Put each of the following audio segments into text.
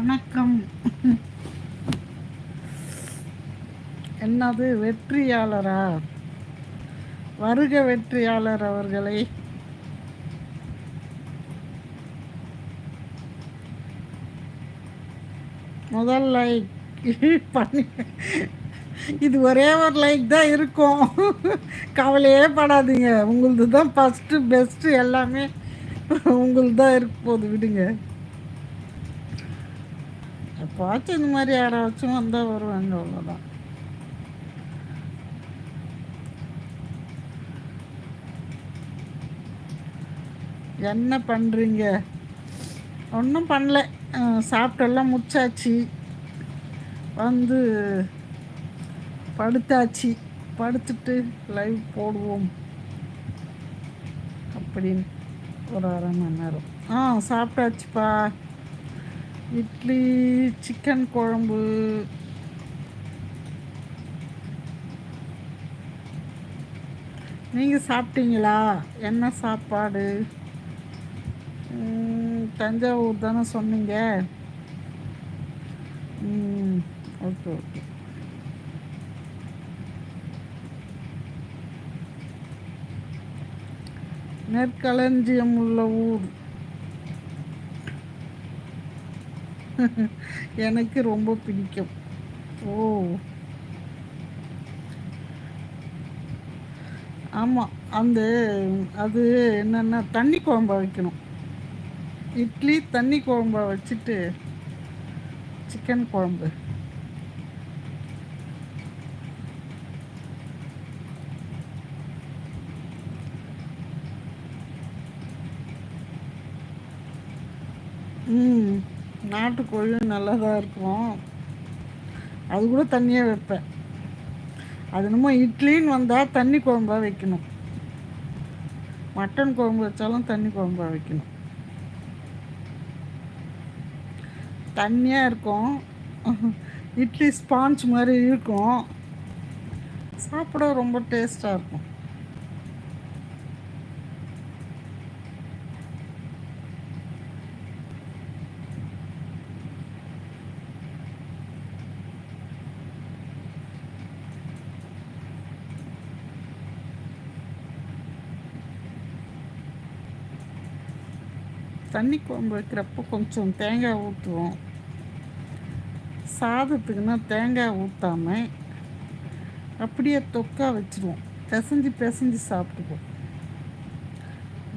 வணக்கம். என்னது வெற்றியாளரா? வருக வெற்றியாளர் அவர்களை. முதல் லைக் பண்ணி. இது ஒரே ஒரு லைக் தான் இருக்கும். கவலையே படாதீங்க. உங்களது தான் ஃபஸ்ட்டு பெஸ்ட்டு எல்லாமே உங்களது தான் இருக்க போகுது. விடுங்க. எப்பாச்சும் இந்த மாதிரி யாராச்சும் வந்தால் வருவாங்க அவ்வளோதான் என்ன பண்ணுறீங்க ஒன்றும் பண்ணல. சாப்பிட்டெல்லாம் முடிச்சாச்சு. வந்து படுத்தாச்சு. படுத்துட்டு லைவ் போடுவோம். அப்படின்னு ஒரு அரை மணி நேரம். ஆ சாப்பிட்டாச்சுப்பா. இட்லி சிக்கன் குழம்பு. நீங்கள் சாப்பிட்டீங்களா? என்ன சாப்பாடு? தஞ்சாவூர் தானே சொன்னீங்க. Okay okay. நெற்களஞ்சியம் உள்ள ஊர். எனக்கு ரொம்ப பிடிக்கும். ஓ. ஆமாம் அந்த அது என்னென்னா தண்ணி குழம்பா வைக்கணும். இட்லி தண்ணி குழம்பா வச்சுட்டு சிக்கன் குழம்பு. ம். நாட்டுக்கோழி நல்லா தான் இருக்கும். அது கூட தண்ணியாக வைப்பேன். அது என்னமோ இட்லின்னு வந்தால் தண்ணி குழம்பாக வைக்கணும். மட்டன் குழம்பு வச்சாலும் தண்ணி குழம்பாக வைக்கணும். தண்ணியாக இருக்கும். இட்லி ஸ்பாஞ்ச் மாதிரி இருக்கும். சாப்பிட ரொம்ப டேஸ்ட்டாக இருக்கும். தண்ணி குழம்பு வைக்கிறப்போ கொஞ்சம் தேங்காய் ஊற்றுவோம். சாதத்துக்குன்னா தேங்காய் ஊற்றாமல் அப்படியே தொக்கா வச்சுருவோம். பிசைஞ்சு பிசைஞ்சு சாப்பிட்டுக்குவோம்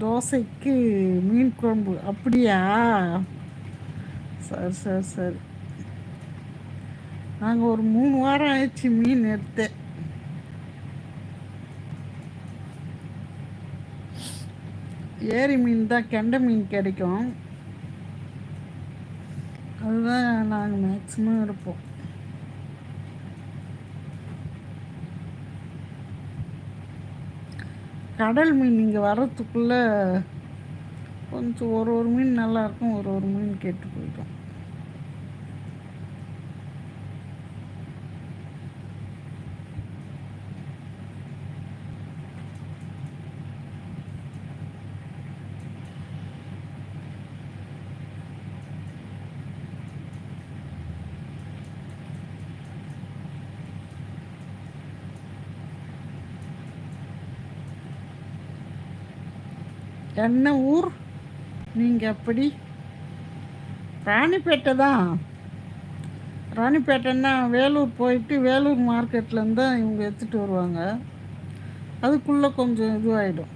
தோசைக்கு மீன் குழம்பு அப்படியா? சரி சரி சரி. நாங்கள் ஒரு மூணு வாரம் ஆயிடுச்சு மீன் எடுத்தேன் ஏரி மீன் தான் கெண்டை மீன் கிடைக்கும். அதுதான் நாங்கள் மேக்ஸிமம் இருப்போம். கடல் மீன் இங்கே வர்றதுக்குள்ளே கொஞ்சம் ஒரு ஒரு மீன் நல்லாயிருக்கும் ஒரு ஒரு மீன் கெட்டு போயிடும். என்ன ஊர்? நீங்கள் அப்படி? ராணிப்பேட்டை தான் ராணிப்பேட்டைன்னா வேலூர் போயிட்டு வேலூர் மார்க்கெட்லேருந்து தான் இவங்க எடுத்துகிட்டு வருவாங்க. அதுக்குள்ளே கொஞ்சம் இதுவாகிடும்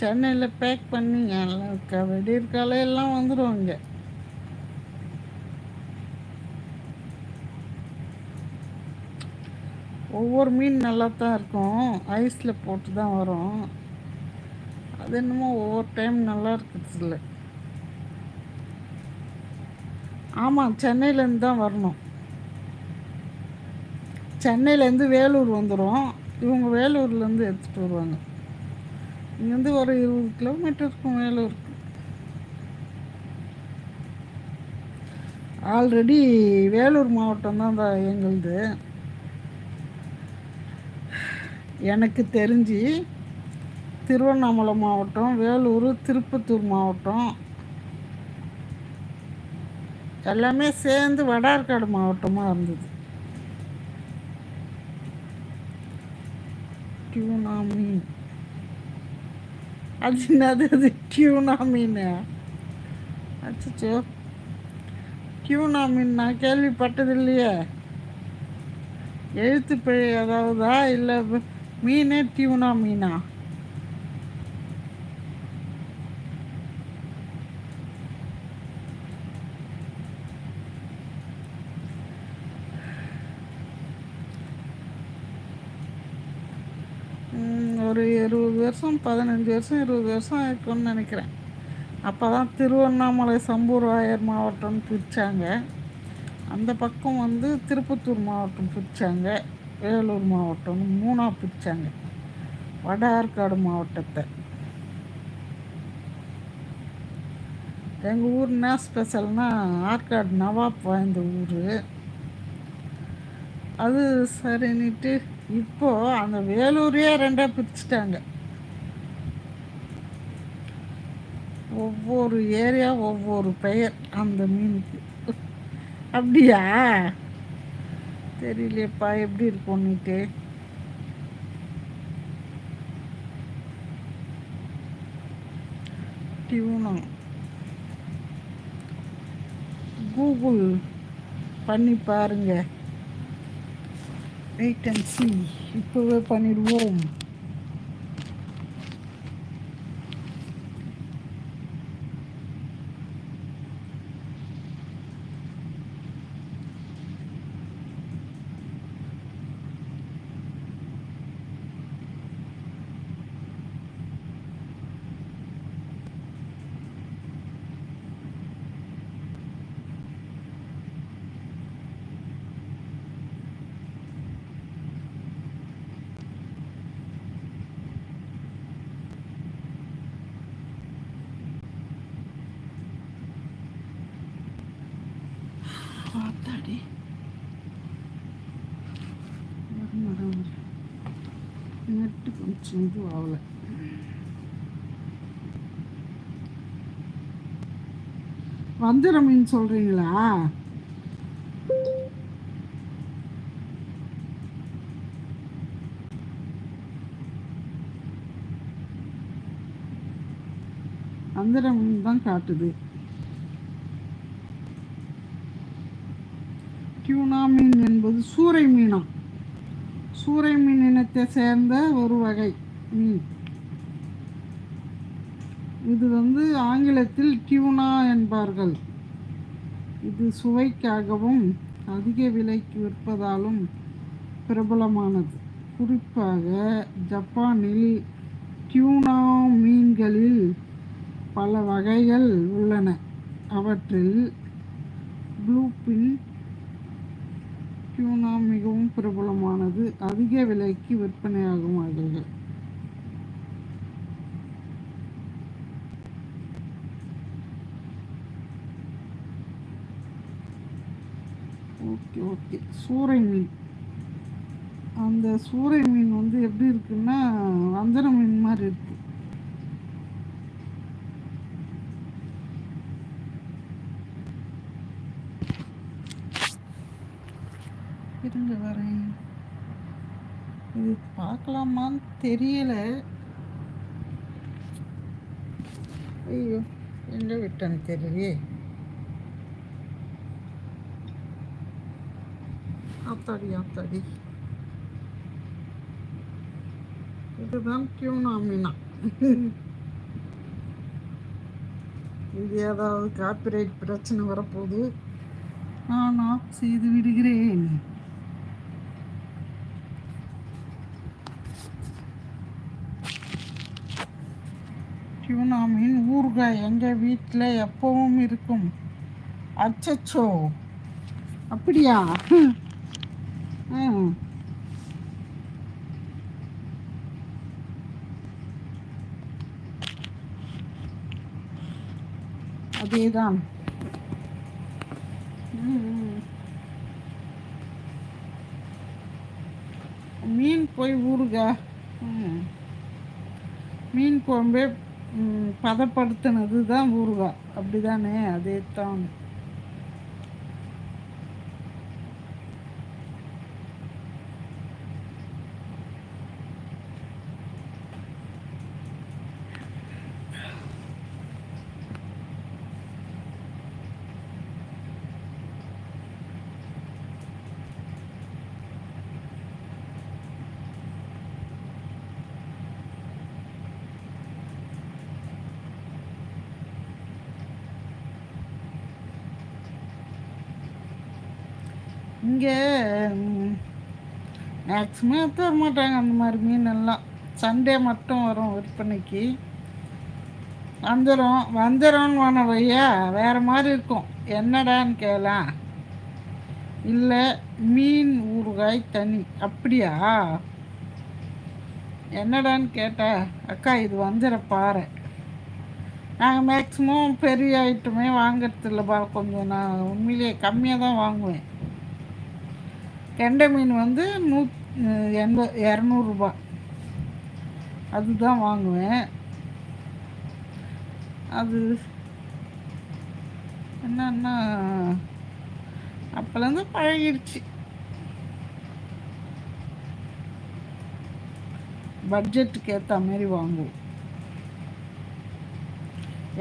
சென்னையில் பேக் பண்ணி எல்லாம் வெடியற் காலையெல்லாம் வந்துடுவாங்க ஒவ்வொரு மீன் நல்லா தான் இருக்கும். ஐஸில் போட்டு தான் வரும். அது என்னமோ ஒவ்வொரு டைம் நல்லா இருக்குது இல்லை ஆமாம் சென்னையிலேருந்து தான் வரணும். சென்னையிலேருந்து வேலூர் வந்துடும் இவங்க வேலூர்லேருந்து எடுத்துகிட்டு வருவாங்க. இங்கேருந்து ஒரு இருபது கிலோமீட்டர் இருக்கும் வேலூருக்கு. ஆல்ரெடி வேலூர் மாவட்டம் தான் எங்களுது. எனக்கு தெரிஞ்சு திருவண்ணாமலை மாவட்டம் வேலூர் திருப்பத்தூர் மாவட்டம். எல்லாமே சேர்ந்து வடார்காடு மாவட்டமாக இருந்தது. டியூனா மீன் அது என்னது அது? டியூனா அச்சோ டியூனாமின் நான் கேள்விப்பட்டது இல்லையே எழுத்து பிழை ஏதாவதா? இல்லை மீனே டியூனா மீனா? ஒரு இருபது வருஷம் பதினஞ்சு வருஷம் இருபது வருஷம் இருக்கும்னு நினைக்கிறேன். அப்போ தான் திருவண்ணாமலை சம்பூர்வாயர் மாவட்டம்னு பிரித்தாங்க அந்த பக்கம் வந்து திருப்பத்தூர் மாவட்டம் பிரித்தாங்க வேலூர் மாவட்டம்னு மூணாக பிரித்தாங்க வட ஆற்காடு மாவட்டத்தை. எங்கள் ஊர் என்ன ஸ்பெஷல்னால் ஆற்காடு நவாப் வாய்ந்த ஊர். அது சரின்னுட்டு இப்போது அந்த வேலூரையே ரெண்டாக பிரிச்சுட்டாங்க. ஒவ்வொரு ஏரியா ஒவ்வொரு பெயர் அந்த மீனுக்கு. அப்படியா? தெரியலையப்பா எப்படி இருக்கும் நீட்டு? டியூனம் கூகுள் பண்ணி பாருங்கள் வெயிட் அண்ட் சி இப்போவே பண்ணிடுவோம். நெட்டு ஆகலை வஞ்சிர மீன் சொல்கிறீங்களா வந்திர மீன் தான் காட்டுது டியூனா மீன் என்பது சூறை மீனா. சூறை மீன் இனத்தை சேர்ந்த ஒரு வகை மீன். இது வந்து ஆங்கிலத்தில் டியூனா என்பார்கள். இது சுவைக்காகவும் அதிக விலைக்கு விற்பதாலும் பிரபலமானது. குறிப்பாக ஜப்பானில் டியூனா மீன்களில் பல வகைகள் உள்ளன. அவற்றில் ப்ளூபின் டியூனா மிகவும் பிரபலமானது. அதிக விலைக்கு விற்பனையாகும் வகைகள் ஓகே ஓகே. சூறை மீன். அந்த சூறை மீன் வந்து எப்படி இருக்குன்னா வஞ்சர மீன் மாதிரி இருக்கு. இருங்க வரேன் இது பார்க்கலாமான்னு தெரியல. ஐயோ எங்கே விட்டேன்னு தெரியலையே. ஆத்தாடி ஆத்தாடி. இதுதான் கியூனா மீனா இது ஏதாவது காப்பிரைட் பிரச்சனை வரப்போகுது. நான் ஆஃப் செய்து விடுகிறேன். டியூனா மீன் ஊறுகாய் எங்கள் வீட்டில் எப்பவும் இருக்கும்? அச்சச்சோ. அப்படியா? ம். அதேதான். மீன் போய் ஊறுகாய். மீன் குழம்பே பதப்படுத்தினது தான் ஊறுகாய். அப்படி தானே அதே தான் இங்கே மேக்ஸிமம் தர மாட்டாங்க அந்த மாதிரி மீன் எல்லாம் சண்டே மட்டும் வரும் விற்பனைக்கு. வந்துடும் வந்துடும்னு வான வையா வேறு மாதிரி இருக்கும். என்னடான்னு கேளாம். இல்லை மீன் ஊறுகாய் தனி. அப்படியா? என்னடான்னு கேட்டா அக்கா இது வந்துட பாறை. நாங்கள் மேக்ஸிமம் பெரிய ஐட்டமே வாங்கிறது இல்லைப்பா கொஞ்சம் நான் உண்மையிலேயே கம்மியாக தான் வாங்குவேன். கெண்டை மீன் வந்து நூ எண்பது இரநூறுபா அதுதான் வாங்குவேன். அது என்னன்னா அப்போலேருந்து பழகிடுச்சு பட்ஜெட்டுக்கு ஏற்ற மாதிரி வாங்குவோம்.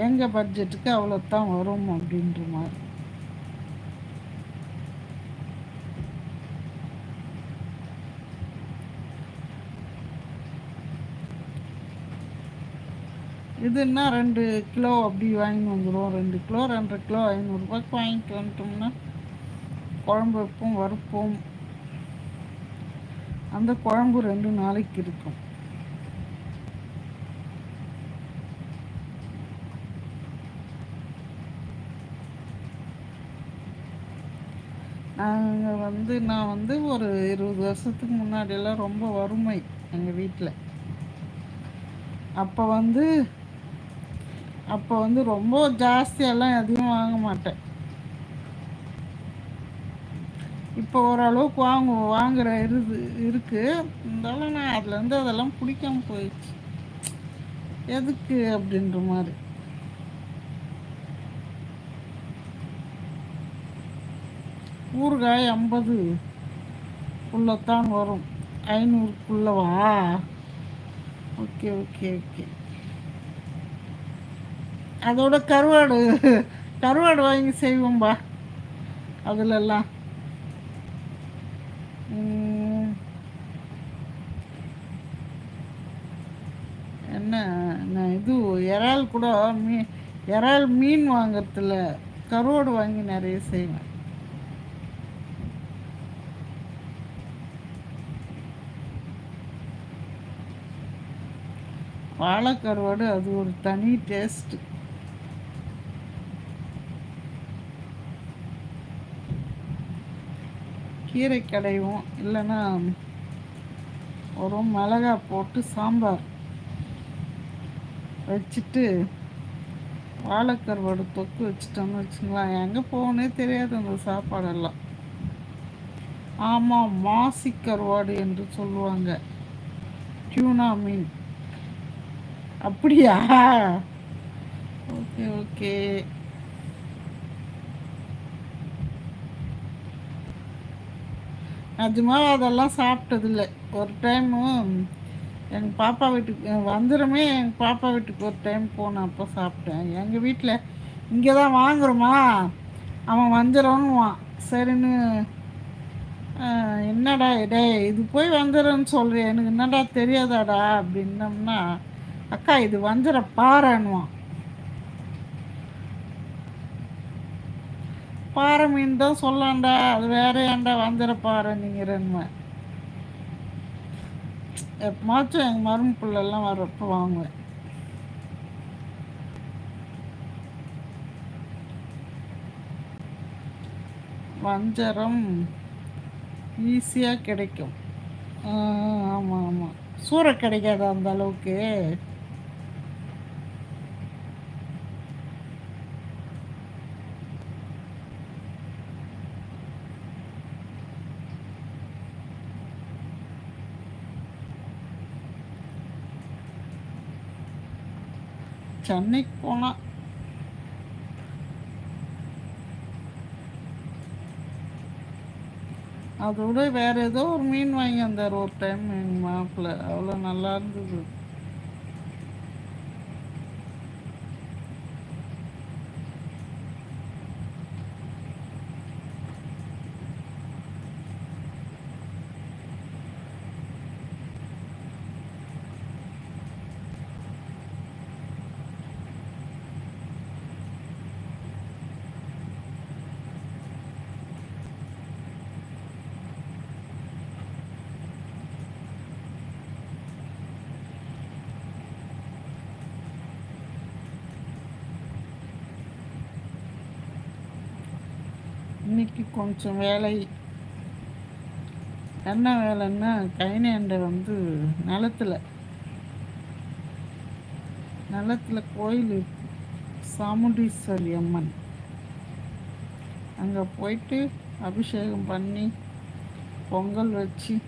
எங்கள் பட்ஜெட்டுக்கு அவ்வளோ தான் வரும் அப்படின்ற மாதிரி. இதுன்னா ரெண்டு கிலோ அப்படி வாங்கின்னு வந்துடுவோம் ரெண்டு கிலோ ரெண்டரை கிலோ ஐநூறுரூபாய்க்கு வாங்கிட்டு வந்துட்டோம்னா குழம்பு வைப்போம் வறுப்போம். அந்த குழம்பு ரெண்டு நாளைக்கு இருக்கும். நாங்கள் வந்து நான் வந்து ஒரு இருபது வருஷத்துக்கு முன்னாடியெல்லாம் ரொம்ப வறுமை எங்கள் வீட்டில் அப்போ வந்து அப்போ வந்து ரொம்ப ஜாஸ்தியெல்லாம் எதையும் வாங்க மாட்டேன். இப்போ ஓரளவுக்கு வாங்கு வாங்குற இருது இருக்கு. இருந்தாலும் நான் அதுலேருந்து அதெல்லாம் பிடிக்காம போயிடுச்சு. எதுக்கு அப்படின்ற மாதிரி. ஊறுகாய் ஐம்பது. உள்ளத்தான் வரும். ஐநூறுக்குள்ளவா? Okay okay okay. அதோட கருவாடு கருவாடு வாங்கி செய்வோம்பா. அதிலெல்லாம் என்ன நான் இது இறால் கூட மீ இறால் மீன் வாங்கிறதுல கருவாடு வாங்கி நிறைய செய்வேன். வாழைக்கருவாடு அது ஒரு தனி டேஸ்ட்டு கீரை கடையும் இல்லைன்னா ஒரு மிளகா போட்டு சாம்பார் வச்சுட்டு வாழைக்கருவாடு தொக்கு வச்சுட்டோம்னு வச்சுங்களேன். எங்கே போகணே தெரியாது அந்த சாப்பாடெல்லாம். ஆமாம் மாசி கருவாடு என்று சொல்லுவாங்க. டியூனா மீன். அப்படியா? Okay okay. நிஜமாக அதெல்லாம் சாப்பிட்டதில்ல. ஒரு டைமு எங்கள் பாப்பா வீட்டுக்கு வந்துடுமே எங்கள் பாப்பா வீட்டுக்கு ஒரு டைம் போனேன். அப்போ சாப்பிட்டேன். எங்கள் வீட்டில் இங்கே தான் வாங்குறோமா? அவன் வந்துடும்னுவான் சரின்னு என்னடா இடே இது போய் வந்துடும்னு சொல்கிறேன் எனக்கு என்னடா தெரியாதாடா? அப்படின்னம்னா அக்கா இது வந்துட பாருன்னுவான் பாறை மீன் தான் சொல்லாண்டா. அது வேற ஏன்டா வந்துட பாறை நீங்கிறன்மை எப்பமாச்சும் எங்கள் மரும பிள்ளைலாம் வர்றப்ப வாங்குவேன். வஞ்சரம் ஈஸியாக கிடைக்கும். ஆமாம் ஆமாம் சூறை கிடைக்காது அந்த அளவுக்கு? சென்னைக்கு போனான் அதோட வேற ஏதோ ஒரு மீன் வாங்கி வந்தார். ஒரு டைம் எங்கள் மாப்பிள்ள அவ்வளோ நல்லா இருந்தது. இன்னைக்கு கொஞ்சம் வேலை. என்ன வேலைன்னா கைனேண்டை வந்து நிலத்துல. நிலத்துல கோயில் இருக்கு. சாமுண்டீஸ்வரி அம்மன். அங்கே போயிட்டு அபிஷேகம் பண்ணி பொங்கல் வச்சு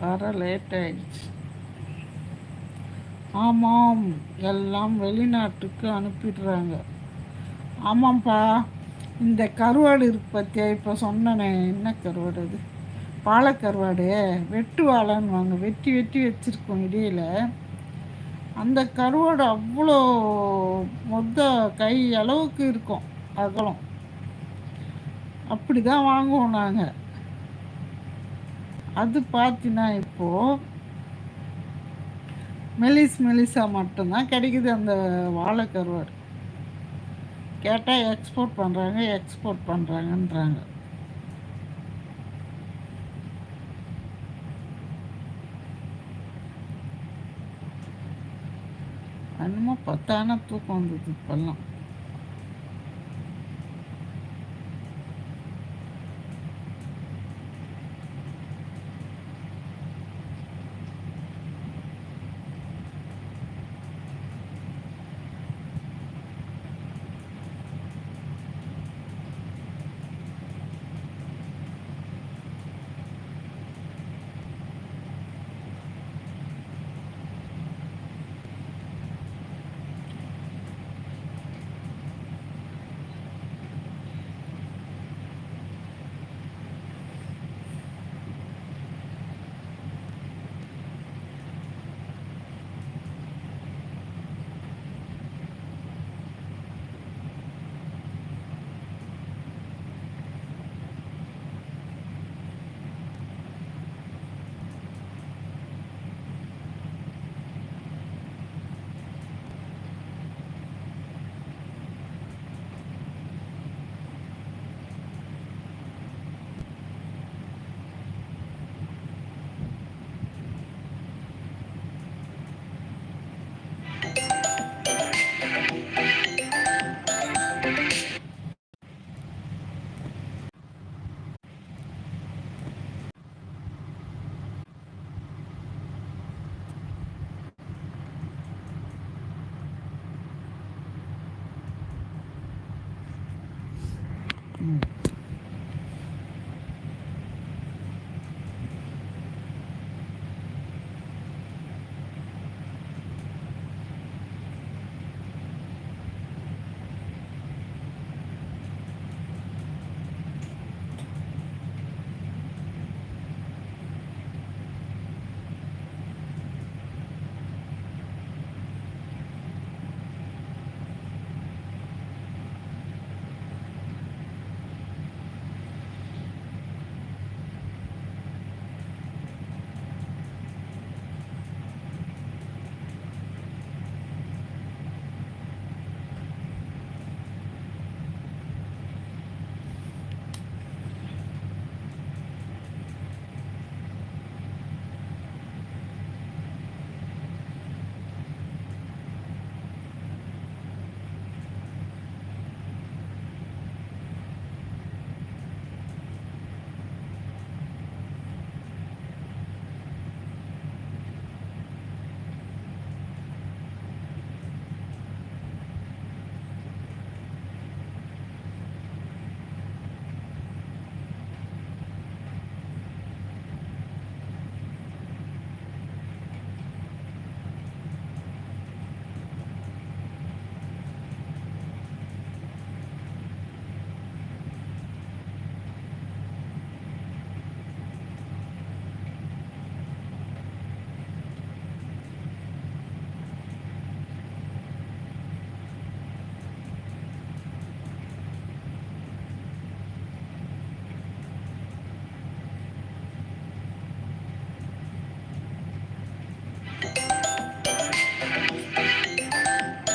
வர லேட் ஆயிடுச்சு. ஆமாம் எல்லாம் வெளிநாட்டுக்கு அனுப்பிடுறாங்க. ஆமாம்ப்பா இந்த கருவாடு இருக்கு பற்றியா இப்போ சொன்னனே என்ன கருவாடு அது? பாலக்கருவாடு வெட்டு வாழைன்னுவாங்க வெட்டி வெட்டி வச்சுருக்கோம் இடையில. அந்த கருவாடு அவ்வளோ மொத்த கை அளவுக்கு இருக்கும் அகலம். அப்படி தான் வாங்குவோம் நாங்கள் அது பார்த்தீங்கன்னா இப்போது மெலிஸ் மெலிஸாக மட்டும்தான் கிடைக்குது அந்த வாழைக்கருவாடு. கேட்டால் எக்ஸ்போர்ட் பண்ணுறாங்க எக்ஸ்போர்ட் பண்ணுறாங்கன்றாங்க என்னமோ பத்தான தூக்கம் வந்தது இப்போல்லாம்.